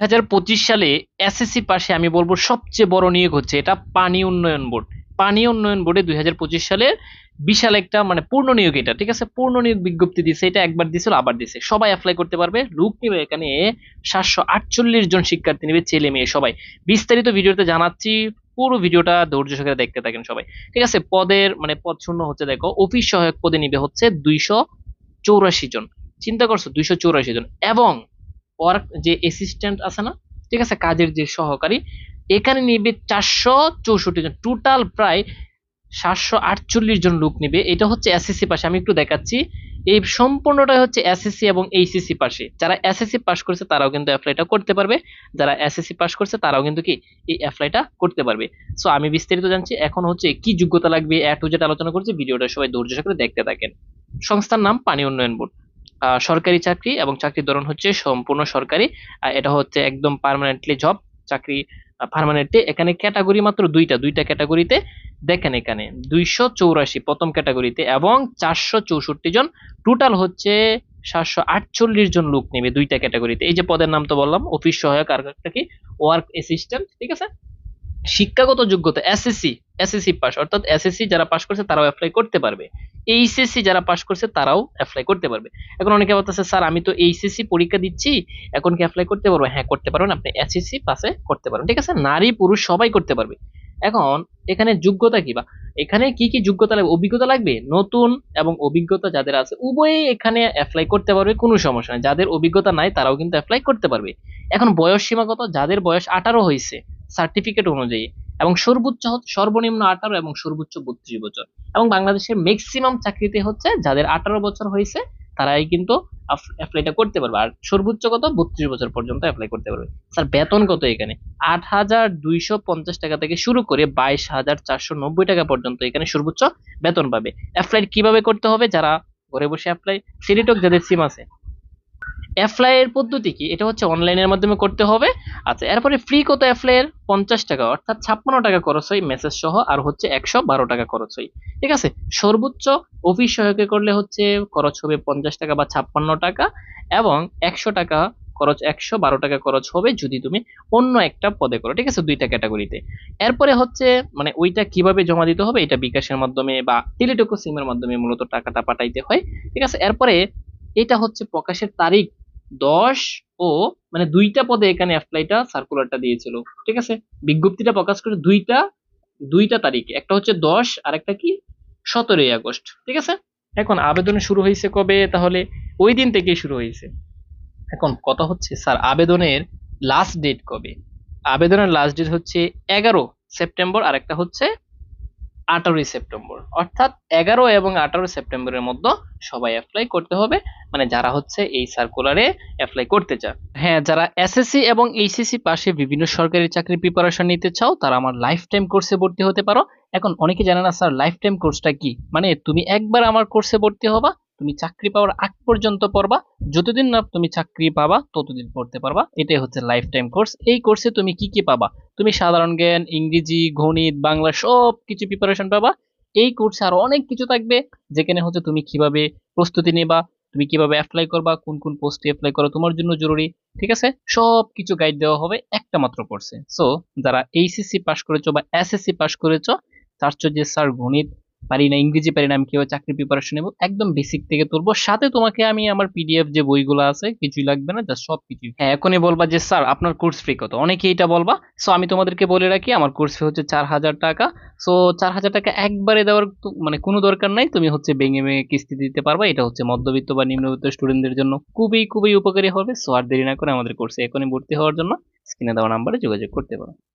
দুই হাজার পঁচিশ সালে এসএসসি পাশে আমি বলব সবচেয়ে বড় নিয়োগ হচ্ছে এটা পানি উন্নয়ন বোর্ড। পানি উন্নয়ন বোর্ডে দুই সালের বিশাল একটা মানে পূর্ণ নিয়োগ এটা, ঠিক আছে? পূর্ণ নিয়োগ বিজ্ঞপ্তি দিছে এটা একবার দিছিল আবার দিছে সবাই অ্যাপ্লাই করতে পারবে। লুক নিবে এখানে সাতশো আটচল্লিশ জন শিক্ষার্থী নেবে, ছেলে মেয়ে সবাই। বিস্তারিত ভিডিওতে জানাচ্ছি, পুরো ভিডিওটা ধৈর্য সহকারে দেখতে থাকেন সবাই। ঠিক আছে? পদের মানে পদ শূন্য হচ্ছে, দেখো, অফিস সহায়ক পদে নিবে হচ্ছে দুইশো চৌরাশি জন। চিন্তা করছ, দুইশো চৌরাশি জন। এবং ওয়ার্ক যে অ্যাসিস্ট্যান্ট আছে না, ঠিক আছে, কাজের যে সহকারী, এখানে নিবে চারশো চৌষট্টি জন। টোটাল প্রায় সাতশো আটচল্লিশ জন লোক নিবে। এটা হচ্ছে এসএসসি পাশে, আমি একটু দেখাচ্ছি। এই সম্পূর্ণটাই হচ্ছে এসএসসি এবং এইচএসসি পাশে। যারা এসএসসি পাশ করছে, তারাও কিন্তু অ্যাপ্লাইটা করতে পারবে। যারা এসএসসি পাশ করছে, তারাও কিন্তু কি, এই অ্যাপ্লাইটা করতে পারবে। সো আমি বিস্তারিত জানছি, এখন হচ্ছে কি যোগ্যতা লাগবে, এ টু আলোচনা করছি, ভিডিওটা সবাই ধৈর্য সহকারে দেখতে থাকেন। সংস্থার নাম, পানি উন্নয়ন বোর্ড। সরকারি চাকরি এবং চাকরির ধরন হচ্ছে সম্পূর্ণ সরকারি। এটা হচ্ছে একদম পার্মানেন্টলি জব চাকরি পার্মানেন্টলি এখানে ক্যাটাগরি মাত্র দুইটা দুইটা ক্যাটাগরিতে দেখেন এখানে দুইশো চৌরাশি, প্রথম ক্যাটাগরিতে এবং চারশো চৌষট্টি জন। টোটাল হচ্ছে সাতশো আটচল্লিশ জন লোক নেবে দুইটা ক্যাটাগরিতে এই যে পদের নাম তো বললাম অফিস সহায়ক আর কি ওয়ার্ক অ্যাসিস্ট্যান্ট ঠিক আছে? শিক্ষাগত যোগ্যতা এসএসসি এসএসসি পাস অর্থাৎ এসএসসি যারা পাস করছে তারাও অ্যাপ্লাই করতে পারবে। এইচএসসি যারা পাস করছে তারাও অ্যাপ্লাই করতে পারবে। এখন অনেকে বলতেছে, স্যার, আমি তো এইচএসসি পরীক্ষা দিচ্ছি, এখন কি অ্যাপ্লাই করতে পারব? হ্যাঁ করতে পারবেন, আপনি এসএসসি পাসে করতে পারবেন। ঠিক আছে? নারী, পুরুষ সবাই করতে পারবে। এখন এখানে যোগ্যতা কি বা এখানে কি কি যোগ্যতা লাগবে? অভিজ্ঞতা লাগবে? নতুন এবং অভিজ্ঞতা যাদের আছে উভয়ই এখানে অ্যাপ্লাই করতে পারবে, কোনো সমস্যা নেই। যাদের অভিজ্ঞতা নাই, তারাও কিন্তু অ্যাপ্লাই করতে পারবে। এখন বয়স সীমা কত? যাদের বয়স আঠারো হয়েছে। সার্টিফিকেট অনুযায়ী এবং সর্বোচ্চ সর্বনিম্ন আঠারো এবং সর্বোচ্চ বত্রিশ বছর। এবং বাংলাদেশের ম্যাক্সিমাম চাকরিতে হচ্ছে যাদের আঠারো বছর হয়েছে, তারাই কিন্তু অ্যাপ্লাইটা করতে পারবে। আর সর্বোচ্চ কত? বত্রিশ বছর পর্যন্ত অ্যাপ্লাই করতে পারবে। স্যার, বেতন কত এখানে? আট হাজার দুইশো পঞ্চাশ টাকা থেকে শুরু করে বাইশ হাজার চারশো নব্বই টাকা পর্যন্ত এখানে সর্বোচ্চ বেতন পাবে। অ্যাপ্লাই কীভাবে করতে হবে? যারা ঘরে বসে অ্যাপ্লাই সিরিটক যাদের সিম আছে অ্যাপ্লাই এর পদ্ধতি কি? এটা হচ্ছে অনলাইনের মাধ্যমে করতে হবে। আচ্ছা এরপরে ফ্রি কত অ্যাপ্লাইয়ের পঞ্চাশ টাকা, অর্থাৎ ছাপ্পান্ন টাকা খরচ হয় মেসেজ সহ, আর হচ্ছে একশো বারো টাকা খরচ হয়। ঠিক আছে? সর্বোচ্চ অফিস সহায়কে করলে হচ্ছে খরচ হবে পঞ্চাশ টাকা বা ছাপ্পান্ন টাকা, এবং একশো টাকা খরচ, একশো বারো টাকা খরচ হবে যদি তুমি অন্য একটা পদে করো। ঠিক আছে? দুইটা ক্যাটাগরিতে এরপরে হচ্ছে মানে ওইটা কীভাবে জমা দিতে হবে? এটা বিকাশের মাধ্যমে বা টেলিটকো সিমের মাধ্যমে মূলত টাকাটা পাঠাইতে হয়। ঠিক আছে? এরপরে এটা হচ্ছে প্রকাশের তারিখ। দশ ও মানে দুইটা পদে এখানে অ্যাপ্লাইটা সার্কুলারটা দিয়েছিল, ঠিক আছে? বিজ্ঞপ্তিটা প্রকাশ করে দুইটা দুইটা তারিখে, একটা হচ্ছে দশ আর একটা কি? সতেরোই আগস্ট, ঠিক আছে? এখন আবেদন শুরু হয়েছে কবে? তাহলে ওই দিন থেকেই শুরু হয়েছে। এখন কথা হচ্ছে, স্যার, আবেদনের লাস্ট ডেট কবে? আবেদনের লাস্ট ডেট হচ্ছে এগারো সেপ্টেম্বর আর একটা হচ্ছে আঠারোই সেপ্টেম্বর। অর্থাৎ এগারো এবং আঠারো সেপ্টেম্বরের মধ্যে সবাই অ্যাপ্লাই করতে হবে। মানে যারা হচ্ছে এই সার্কুলারে অ্যাপ্লাই করতে চান। হ্যাঁ যারা এসএসসি এবং এইচএসসি পাশে বিভিন্ন সরকারি চাকরির প্রিপারেশন নিতে চাও, তারা আমার লাইফ টাইম কোর্সে ভর্তি হতে পারো। এখন অনেকে জানে না, স্যার লাইফ টাইম কোর্সটা কি? মানে তুমি একবার আমার কোর্সে ভর্তি হবা, তুমি চাকরি পাওয়ার আগ পর্যন্ত পড়বা। যতদিন না তুমি চাকরি পাবা, ততদিন পড়তে পারবা। এটাই হচ্ছে লাইফ টাইম কোর্স এই কোর্সে তুমি কি কি পাবা? তুমি সাধারণ জ্ঞান, ইংরেজি, গণিত, বাংলা সব কিছু প্রিপারেশন পাবা। এই কোর্সে আরও অনেক কিছু থাকবে, যেখানে হচ্ছে তুমি কীভাবে প্রস্তুতি নেবা, তুমি কীভাবে অ্যাপ্লাই করবা, কোন কোন পোস্টে অ্যাপ্লাই করা, তোমার জন্য জরুরি, ঠিক আছে? সব কিছু গাইড দেওয়া হবে একটা মাত্র কোর্সে সো যারা এইচএসসি পাস করেছ বা এসএসসি পাস করেছ চাচ্ছ যে স্যার গণিত পারি না, ইংরেজি পারি না, আমি কীভাবে চাকরি প্রিপারেশন নেব? একদম বেসিক থেকে তুলবো। সাথে তোমাকে আমি আমার পিডিএফ যে বইগুলো আছে, কিছুই লাগবে না জাস্ট সব কিছু হ্যাঁ এখনই বলবা যে, স্যার, আপনার কোর্স ফি কত? অনেকে এটা বলবা সো আমি তোমাদেরকে বলে রাখি, আমার কোর্স ফি হচ্ছে চার হাজার টাকা। সো চার হাজার টাকা একবারে দেওয়ার মানে কোনো দরকার নাই, তুমি হচ্ছে ভেঙে ভেঙে কিস্তি দিতে পারবা, এটা হচ্ছে মধ্যবিত্ত বা নিম্নবিত্ত স্টুডেন্টদের জন্য। খুবই খুবই উপকারী হবে সো আর দেরি না করে আমাদের কোর্সে এখনই ভর্তি হওয়ার জন্য স্ক্রিনে দেওয়া নাম্বারে যোগাযোগ করতে পারো।